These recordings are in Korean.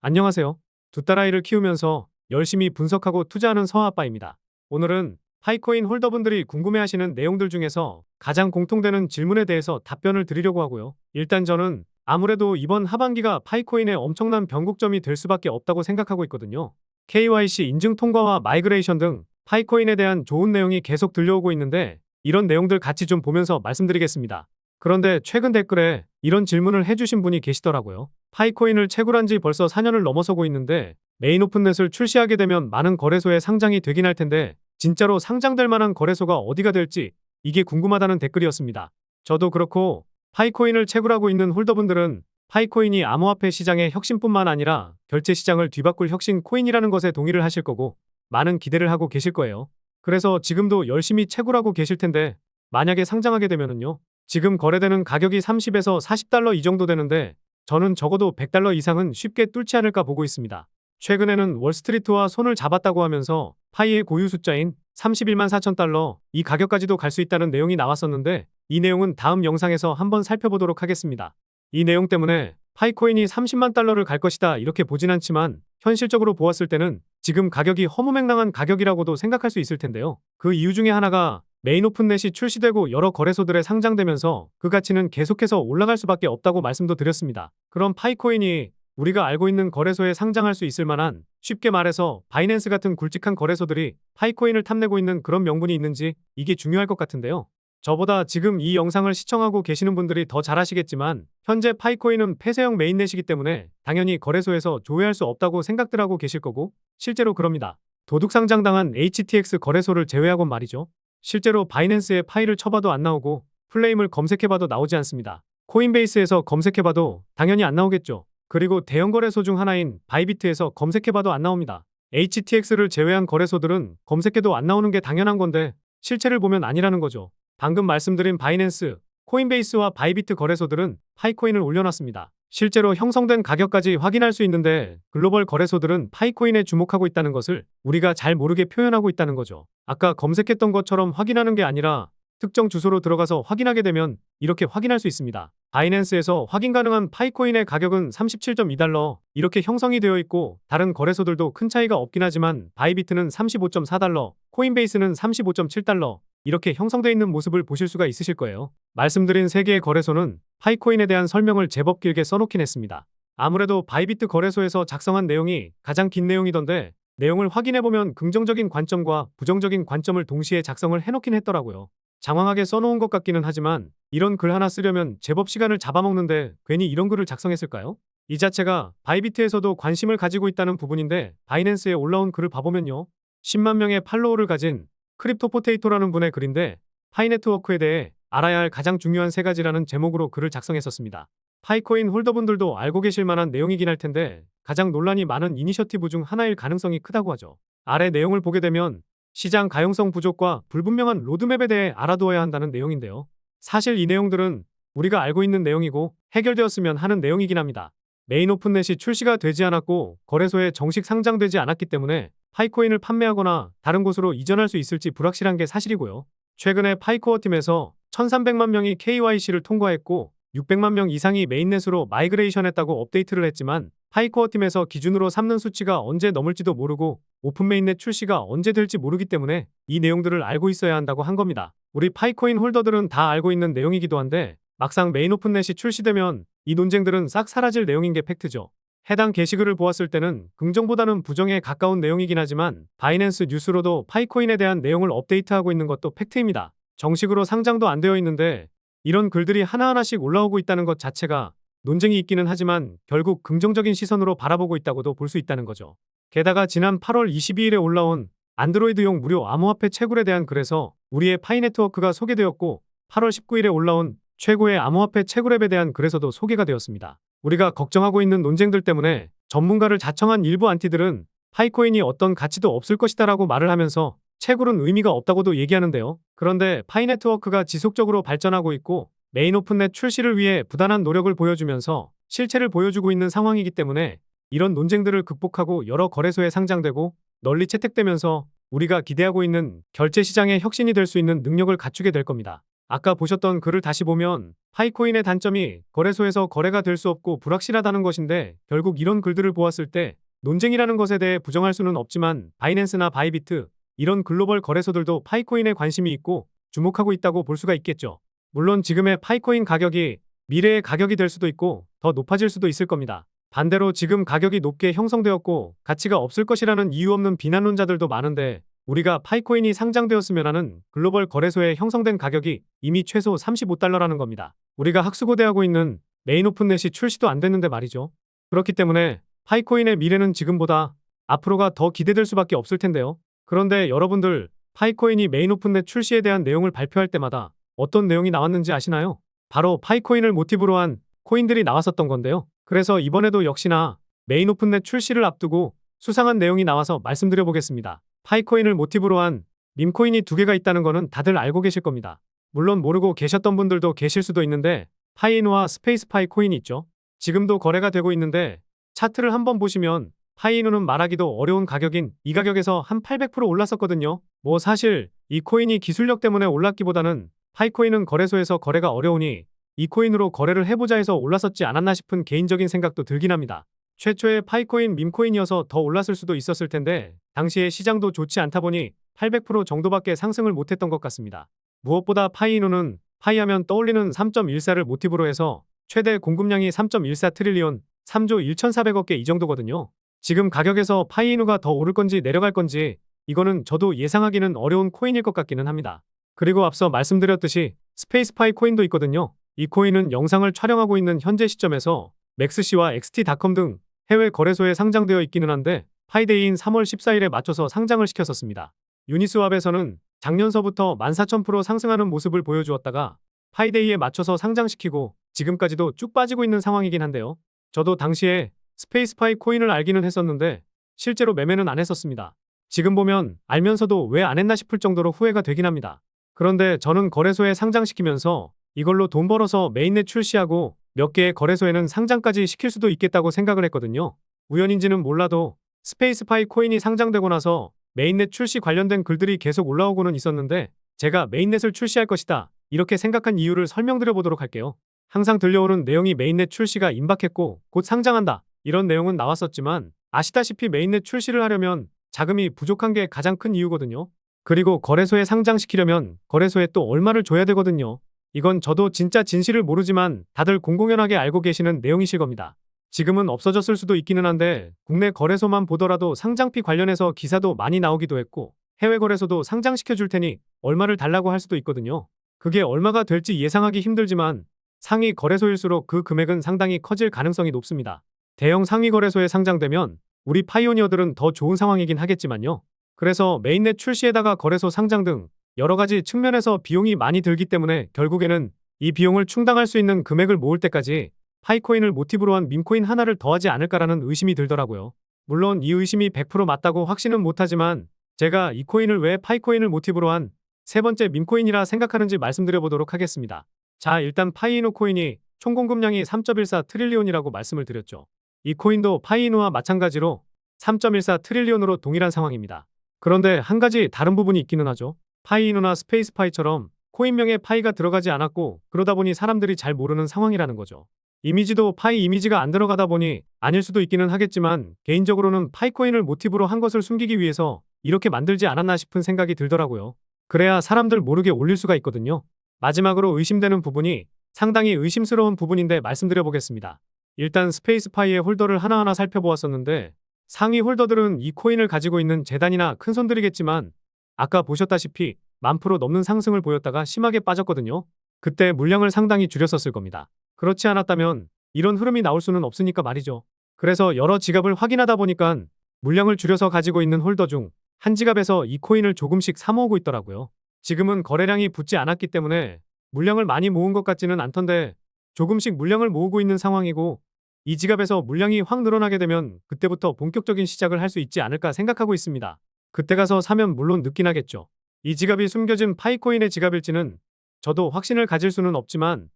안녕하세요. 두 딸아이를 키우면서 열심히 분석하고 투자하는 서아빠입니다. 오늘은 파이코인 홀더분들이 궁금해하시는 내용들 중에서 가장 공통되는 질문에 대해서 답변을 드리려고 하고요. 일단 저는 아무래도 이번 하반기가 파이코인의 엄청난 변곡점이 될 수밖에 없다고 생각하고 있거든요. KYC 인증 통과와 마이그레이션 등 파이코인에 대한 좋은 내용이 계속 들려오고 있는데 이런 내용들 같이 좀 보면서 말씀드리겠습니다. 그런데 최근 댓글에 이런 질문을 해주신 분이 계시더라고요. 파이코인을 채굴한 지 벌써 4년을 넘어서고 있는데 메인 오픈넷을 출시하게 되면 많은 거래소에 상장이 되긴 할 텐데 진짜로 상장될 만한 거래소가 어디가 될지 이게 궁금하다는 댓글이었습니다. 저도 그렇고 파이코인을 채굴하고 있는 홀더분들은 파이코인이 암호화폐 시장의 혁신뿐만 아니라 결제 시장을 뒤바꿀 혁신 코인이라는 것에 동의를 하실 거고 많은 기대를 하고 계실 거예요. 그래서 지금도 열심히 채굴하고 계실 텐데 만약에 상장하게 되면은요. 지금 거래되는 가격이 30에서 40달러 이 정도 되는데 저는 적어도 100달러 이상은 쉽게 뚫지 않을까 보고 있습니다. 최근에는 월스트리트와 손을 잡았다고 하면서 파이의 고유 숫자인 31만 4천 달러 이 가격까지도 갈 수 있다는 내용이 나왔었는데 이 내용은 다음 영상에서 한번 살펴보도록 하겠습니다. 이 내용 때문에 파이코인이 30만 달러를 갈 것이다 이렇게 보진 않지만 현실적으로 보았을 때는 지금 가격이 허무맹랑한 가격이라고도 생각할 수 있을 텐데요. 그 이유 중에 하나가 메인 오픈넷이 출시되고 여러 거래소들에 상장되면서 그 가치는 계속해서 올라갈 수밖에 없다고 말씀도 드렸습니다. 그럼 파이코인이 우리가 알고 있는 거래소에 상장할 수 있을 만한 쉽게 말해서 바이낸스 같은 굵직한 거래소들이 파이코인을 탐내고 있는 그런 명분이 있는지 이게 중요할 것 같은데요. 저보다 지금 이 영상을 시청하고 계시는 분들이 더 잘 아시겠지만 현재 파이코인은 폐쇄형 메인넷이기 때문에 당연히 거래소에서 조회할 수 없다고 생각들 하고 계실 거고 실제로 그럽니다. 도둑 상장당한 HTX 거래소를 제외하곤 말이죠. 실제로 바이낸스에 파일을 쳐봐도 안 나오고 플레임을 검색해봐도 나오지 않습니다. 코인베이스에서 검색해봐도 당연히 안 나오겠죠. 그리고 대형 거래소 중 하나인 바이비트에서 검색해봐도 안 나옵니다. HTX를 제외한 거래소들은 검색해도 안 나오는 게 당연한 건데 실체를 보면 아니라는 거죠. 방금 말씀드린 바이낸스, 코인베이스와 바이비트 거래소들은 파이코인을 올려놨습니다. 실제로 형성된 가격까지 확인할 수 있는데 글로벌 거래소들은 파이코인에 주목하고 있다는 것을 우리가 잘 모르게 표현하고 있다는 거죠. 아까 검색했던 것처럼 확인하는 게 아니라 특정 주소로 들어가서 확인하게 되면 이렇게 확인할 수 있습니다. 바이낸스에서 확인 가능한 파이코인의 가격은 37.2달러 이렇게 형성이 되어 있고 다른 거래소들도 큰 차이가 없긴 하지만 바이비트는 35.4달러, 코인베이스는 35.7달러 이렇게 형성되어 있는 모습을 보실 수가 있으실 거예요. 말씀드린 3개의 거래소는 파이코인에 대한 설명을 제법 길게 써놓긴 했습니다. 아무래도 바이비트 거래소에서 작성한 내용이 가장 긴 내용이던데 내용을 확인해보면 긍정적인 관점과 부정적인 관점을 동시에 작성을 해놓긴 했더라고요. 장황하게 써놓은 것 같기는 하지만 이런 글 하나 쓰려면 제법 시간을 잡아먹는데 괜히 이런 글을 작성했을까요? 이 자체가 바이비트에서도 관심을 가지고 있다는 부분인데 바이낸스에 올라온 글을 봐보면요. 10만 명의 팔로워를 가진 크립토 포테이토라는 분의 글인데 파이 네트워크에 대해 알아야 할 가장 중요한 세 가지라는 제목으로 글을 작성했었습니다. 파이코인 홀더분들도 알고 계실 만한 내용이긴 할 텐데 가장 논란이 많은 이니셔티브 중 하나일 가능성이 크다고 하죠. 아래 내용을 보게 되면 시장 가용성 부족과 불분명한 로드맵에 대해 알아두어야 한다는 내용인데요. 사실 이 내용들은 우리가 알고 있는 내용이고 해결되었으면 하는 내용이긴 합니다. 메인 오픈넷이 출시가 되지 않았고 거래소에 정식 상장되지 않았기 때문에 파이코인을 판매하거나 다른 곳으로 이전할 수 있을지 불확실한 게 사실이고요. 최근에 파이코어 팀에서 1,300만 명이 KYC를 통과했고 600만 명 이상이 메인넷으로 마이그레이션했다고 업데이트를 했지만 파이코어 팀에서 기준으로 삼는 수치가 언제 넘을지도 모르고 오픈 메인넷 출시가 언제 될지 모르기 때문에 이 내용들을 알고 있어야 한다고 한 겁니다. 우리 파이코인 홀더들은 다 알고 있는 내용이기도 한데 막상 메인 오픈넷이 출시되면 이 논쟁들은 싹 사라질 내용인 게 팩트죠. 해당 게시글을 보았을 때는 긍정보다는 부정에 가까운 내용이긴 하지만 바이낸스 뉴스로도 파이코인에 대한 내용을 업데이트하고 있는 것도 팩트입니다. 정식으로 상장도 안 되어 있는데 이런 글들이 하나하나씩 올라오고 있다는 것 자체가 논쟁이 있기는 하지만 결국 긍정적인 시선으로 바라보고 있다고도 볼 수 있다는 거죠. 게다가 지난 8월 22일에 올라온 안드로이드용 무료 암호화폐 채굴에 대한 글에서 우리의 파이네트워크가 소개되었고 8월 19일에 올라온 최고의 암호화폐 채굴앱에 대한 글에서도 소개가 되었습니다. 우리가 걱정하고 있는 논쟁들 때문에 전문가를 자청한 일부 안티들은 파이코인이 어떤 가치도 없을 것이다 라고 말을 하면서 채굴은 의미가 없다고도 얘기하는데요. 그런데 파이네트워크가 지속적으로 발전하고 있고 메인 오픈넷 출시를 위해 부단한 노력을 보여주면서 실체를 보여주고 있는 상황이기 때문에 이런 논쟁들을 극복하고 여러 거래소에 상장되고 널리 채택되면서 우리가 기대하고 있는 결제 시장의 혁신이 될 수 있는 능력을 갖추게 될 겁니다. 아까 보셨던 글을 다시 보면 파이코인의 단점이 거래소에서 거래가 될 수 없고 불확실하다는 것인데 결국 이런 글들을 보았을 때 논쟁이라는 것에 대해 부정할 수는 없지만 바이낸스나 바이비트 이런 글로벌 거래소들도 파이코인에 관심이 있고 주목하고 있다고 볼 수가 있겠죠. 물론 지금의 파이코인 가격이 미래의 가격이 될 수도 있고 더 높아질 수도 있을 겁니다. 반대로 지금 가격이 높게 형성되었고 가치가 없을 것이라는 이유 없는 비난론자들도 많은데 우리가 파이코인이 상장되었으면 하는 글로벌 거래소에 형성된 가격이 이미 최소 35달러라는 겁니다. 우리가 학수고대하고 있는 메인 오픈넷이 출시도 안 됐는데 말이죠. 그렇기 때문에 파이코인의 미래는 지금보다 앞으로가 더 기대될 수밖에 없을 텐데요. 그런데 여러분들 파이코인이 메인 오픈넷 출시에 대한 내용을 발표할 때마다 어떤 내용이 나왔는지 아시나요? 바로 파이코인을 모티브로 한 코인들이 나왔었던 건데요. 그래서 이번에도 역시나 메인 오픈넷 출시를 앞두고 수상한 내용이 나와서 말씀드려 보겠습니다. 파이코인을 모티브로 한 밈코인이 두 개가 있다는 거는 다들 알고 계실 겁니다. 물론 모르고 계셨던 분들도 계실 수도 있는데 파이노와 스페이스파이 코인이 있죠. 지금도 거래가 되고 있는데 차트를 한번 보시면 파이노는 말하기도 어려운 가격인 이 가격에서 한 800% 올랐었거든요. 뭐 사실 이 코인이 기술력 때문에 올랐기보다는 파이코인은 거래소에서 거래가 어려우니 이 코인으로 거래를 해보자 해서 올랐었지 않았나 싶은 개인적인 생각도 들긴 합니다. 최초의 파이코인 밈코인이어서 더 올랐을 수도 있었을 텐데 당시에 시장도 좋지 않다 보니 800% 정도밖에 상승을 못했던 것 같습니다. 무엇보다 파이노는 파이하면 떠올리는 3.14를 모티브로 해서 최대 공급량이 3.14 트릴리온 3조 1,400억 개 이 정도거든요. 지금 가격에서 파이노가 더 오를 건지 내려갈 건지 이거는 저도 예상하기는 어려운 코인일 것 같기는 합니다. 그리고 앞서 말씀드렸듯이 스페이스파이 코인도 있거든요. 이 코인은 영상을 촬영하고 있는 현재 시점에서 맥스시와 XT.com 등 해외 거래소에 상장되어 있기는 한데 파이데이인 3월 14일에 맞춰서 상장을 시켰었습니다. 유니스왑에서는 작년서부터 14,000% 상승하는 모습을 보여주었다가 파이데이에 맞춰서 상장시키고 지금까지도 쭉 빠지고 있는 상황이긴 한데요. 저도 당시에 스페이스파이 코인을 알기는 했었는데 실제로 매매는 안 했었습니다. 지금 보면 알면서도 왜 안 했나 싶을 정도로 후회가 되긴 합니다. 그런데 저는 거래소에 상장시키면서 이걸로 돈 벌어서 메인넷 출시하고 몇 개의 거래소에는 상장까지 시킬 수도 있겠다고 생각을 했거든요. 우연인지는 몰라도 스페이스파이 코인이 상장되고 나서 메인넷 출시 관련된 글들이 계속 올라오고는 있었는데 제가 메인넷을 출시할 것이다. 이렇게 생각한 이유를 설명드려 보도록 할게요. 항상 들려오는 내용이 메인넷 출시가 임박했고 곧 상장한다. 이런 내용은 나왔었지만 아시다시피 메인넷 출시를 하려면 자금이 부족한 게 가장 큰 이유거든요. 그리고 거래소에 상장시키려면 거래소에 또 얼마를 줘야 되거든요. 이건 저도 진짜 진실을 모르지만 다들 공공연하게 알고 계시는 내용이실 겁니다. 지금은 없어졌을 수도 있기는 한데 국내 거래소만 보더라도 상장피 관련해서 기사도 많이 나오기도 했고 해외 거래소도 상장시켜 줄 테니 얼마를 달라고 할 수도 있거든요. 그게 얼마가 될지 예상하기 힘들지만 상위 거래소일수록 그 금액은 상당히 커질 가능성이 높습니다. 대형 상위 거래소에 상장되면 우리 파이오니어들은 더 좋은 상황이긴 하겠지만요. 그래서 메인넷 출시에다가 거래소 상장 등 여러 가지 측면에서 비용이 많이 들기 때문에 결국에는 이 비용을 충당할 수 있는 금액을 모을 때까지 파이코인을 모티브로 한 밈코인 하나를 더하지 않을까라는 의심이 들더라고요. 물론 이 의심이 100% 맞다고 확신은 못하지만 제가 이 코인을 왜 파이코인을 모티브로 한 세 번째 밈코인이라 생각하는지 말씀드려 보도록 하겠습니다. 자, 일단 파이노 코인이 총 공급량이 3.14 트릴리온이라고 말씀을 드렸죠. 이 코인도 파이노와 마찬가지로 3.14 트릴리온으로 동일한 상황입니다. 그런데 한 가지 다른 부분이 있기는 하죠. 파이노나 스페이스파이처럼 코인명에 파이가 들어가지 않았고 그러다 보니 사람들이 잘 모르는 상황이라는 거죠. 이미지도 파이 이미지가 안 들어가다 보니 아닐 수도 있기는 하겠지만 개인적으로는 파이코인을 모티브로 한 것을 숨기기 위해서 이렇게 만들지 않았나 싶은 생각이 들더라고요. 그래야 사람들 모르게 올릴 수가 있거든요. 마지막으로 의심되는 부분이 상당히 의심스러운 부분인데 말씀드려 보겠습니다. 일단 스페이스파이의 홀더를 하나하나 살펴보았었는데 상위 홀더들은 이 코인을 가지고 있는 재단이나 큰 손들이겠지만 아까 보셨다시피 만 프로 넘는 상승을 보였다가 심하게 빠졌거든요. 그때 물량을 상당히 줄였었을 겁니다. 그렇지 않았다면 이런 흐름이 나올 수는 없으니까 말이죠. 그래서 여러 지갑을 확인하다 보니까 물량을 줄여서 가지고 있는 홀더 중 한 지갑에서 이 코인을 조금씩 사모으고 있더라고요. 지금은 거래량이 붙지 않았기 때문에 물량을 많이 모은 것 같지는 않던데 조금씩 물량을 모으고 있는 상황이고 이 지갑에서 물량이 확 늘어나게 되면 그때부터 본격적인 시작을 할 수 있지 않을까 생각하고 있습니다. 그때 가서 사면 물론 늦긴 하겠죠. 이 지갑이 숨겨진 파이코인의 지갑일지는 저도 확신을 가질 수는 없지만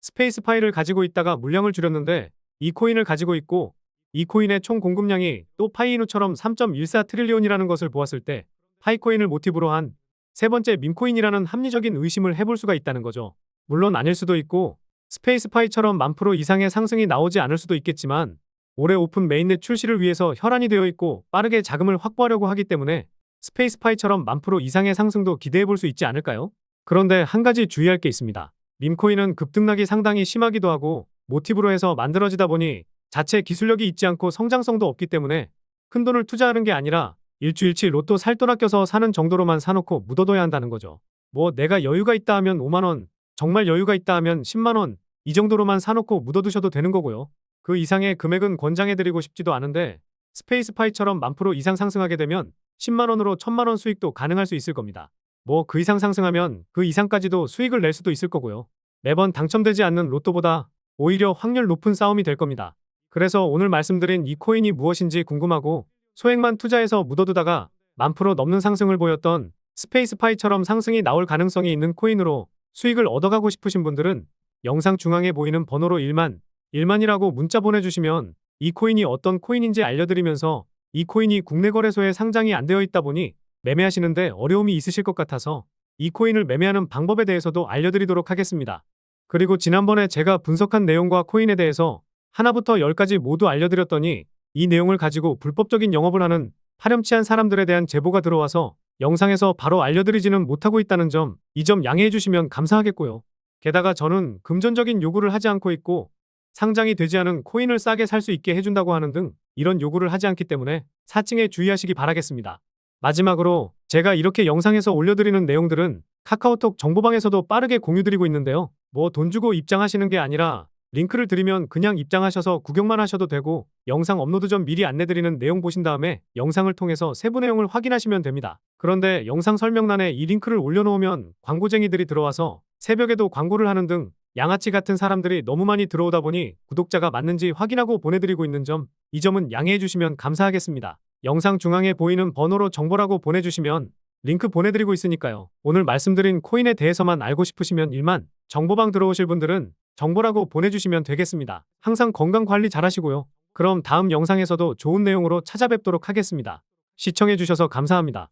스페이스 파이를 가지고 있다가 물량을 줄였는데 이 코인을 가지고 있고 이 코인의 총 공급량이 또 파이누처럼 3.14 트릴리온이라는 것을 보았을 때 파이코인을 모티브로 한 세 번째 밈코인이라는 합리적인 의심을 해볼 수가 있다는 거죠. 물론 아닐 수도 있고 스페이스 파이처럼 만 프로 이상의 상승이 나오지 않을 수도 있겠지만 올해 오픈 메인넷 출시를 위해서 혈안이 되어 있고 빠르게 자금을 확보하려고 하기 때문에 스페이스 파이처럼 만 프로 이상의 상승도 기대해 볼 수 있지 않을까요? 그런데 한 가지 주의할 게 있습니다. 밈코인은 급등락이 상당히 심하기도 하고 모티브로 해서 만들어지다 보니 자체 기술력이 있지 않고 성장성도 없기 때문에 큰 돈을 투자하는 게 아니라 일주일치 로또 살 돈 아껴서 사는 정도로만 사놓고 묻어둬야 한다는 거죠. 뭐 내가 여유가 있다 하면 5만원, 정말 여유가 있다 하면 10만원, 이 정도로만 사놓고 묻어두셔도 되는 거고요. 그 이상의 금액은 권장해드리고 싶지도 않은데 스페이스파이처럼 만 프로 이상 상승하게 되면 10만원으로 1000만원 수익도 가능할 수 있을 겁니다. 뭐 그 이상 상승하면 그 이상까지도 수익을 낼 수도 있을 거고요. 매번 당첨되지 않는 로또보다 오히려 확률 높은 싸움이 될 겁니다. 그래서 오늘 말씀드린 이 코인이 무엇인지 궁금하고 소액만 투자해서 묻어두다가 만 프로 넘는 상승을 보였던 스페이스파이처럼 상승이 나올 가능성이 있는 코인으로 수익을 얻어가고 싶으신 분들은 영상 중앙에 보이는 번호로 1만, 1만이라고 문자 보내주시면 이 코인이 어떤 코인인지 알려드리면서 이 코인이 국내 거래소에 상장이 안 되어 있다 보니 매매하시는데 어려움이 있으실 것 같아서 이 코인을 매매하는 방법에 대해서도 알려드리도록 하겠습니다. 그리고 지난번에 제가 분석한 내용과 코인에 대해서 하나부터 열까지 모두 알려드렸더니 이 내용을 가지고 불법적인 영업을 하는 파렴치한 사람들에 대한 제보가 들어와서 영상에서 바로 알려드리지는 못하고 있다는 점, 이 점 양해해 주시면 감사하겠고요. 게다가 저는 금전적인 요구를 하지 않고 있고 상장이 되지 않은 코인을 싸게 살 수 있게 해준다고 하는 등 이런 요구를 하지 않기 때문에 사칭에 주의하시기 바라겠습니다. 마지막으로 제가 이렇게 영상에서 올려드리는 내용들은 카카오톡 정보방에서도 빠르게 공유드리고 있는데요. 뭐 돈 주고 입장하시는 게 아니라 링크를 드리면 그냥 입장하셔서 구경만 하셔도 되고 영상 업로드 전 미리 안내드리는 내용 보신 다음에 영상을 통해서 세부 내용을 확인하시면 됩니다. 그런데 영상 설명란에 이 링크를 올려놓으면 광고쟁이들이 들어와서 새벽에도 광고를 하는 등 양아치 같은 사람들이 너무 많이 들어오다 보니 구독자가 맞는지 확인하고 보내드리고 있는 점, 이 점은 양해해 주시면 감사하겠습니다. 영상 중앙에 보이는 번호로 정보라고 보내주시면 링크 보내드리고 있으니까요. 오늘 말씀드린 코인에 대해서만 알고 싶으시면 1만 정보방 들어오실 분들은 정보라고 보내주시면 되겠습니다. 항상 건강 관리 잘 하시고요. 그럼 다음 영상에서도 좋은 내용으로 찾아뵙도록 하겠습니다. 시청해주셔서 감사합니다.